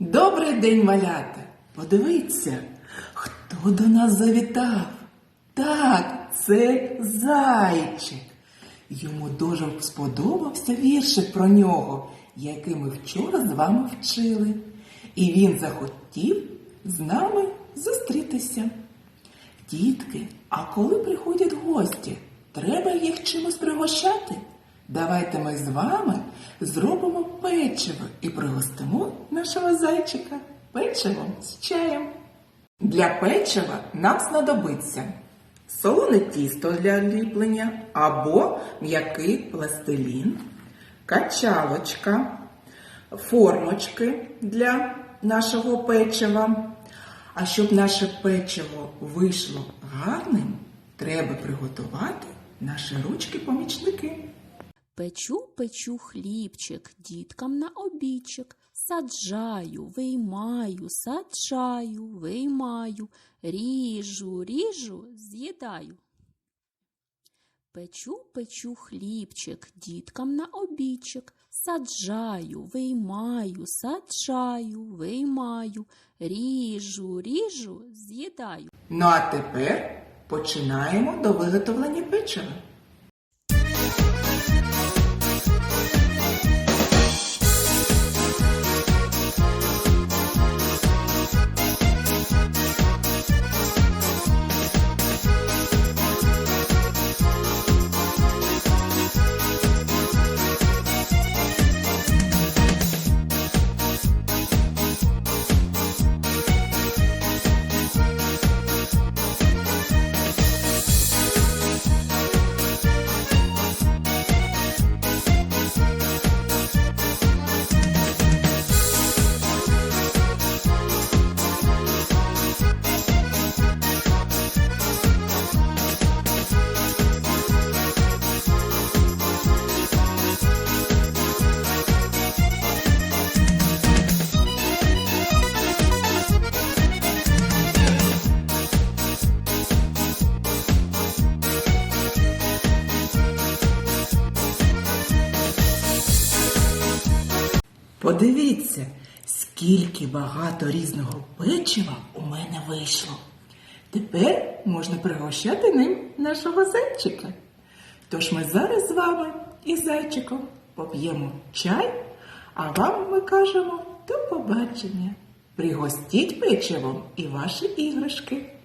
Добрий день, малята! Подивіться, хто до нас завітав. Так, це зайчик. Йому дуже сподобався віршик про нього, який ми вчора з вами вчили. І він захотів з нами зустрітися. Дітки, а коли приходять гості, треба їх чимось пригощати? Давайте ми з вами зробимо печиво і пригостимо нашого зайчика печивом з чаєм. Для печива нам знадобиться солоне тісто для ліплення або м'який пластилін, качалочка, формочки для нашого печива. А щоб наше печиво вийшло гарним, треба приготувати наші ручки-помічники. Печу, печу хлібчик, діткам на обідчик. Саджаю, виймаю, саджаю, виймаю, ріжу, ріжу, з'їдаю. Печу, печу хлібчик, діткам на обідчик. Саджаю, виймаю, саджаю, виймаю, ріжу, ріжу, з'їдаю. Ну а тепер починаємо до виготовлення печива. Подивіться, скільки багато різного печива у мене вийшло. Тепер можна пригощати ним нашого зайчика. Тож ми зараз з вами і зайчиком поп'ємо чай, а вам ми кажемо до побачення. Пригостіть печивом і ваші іграшки.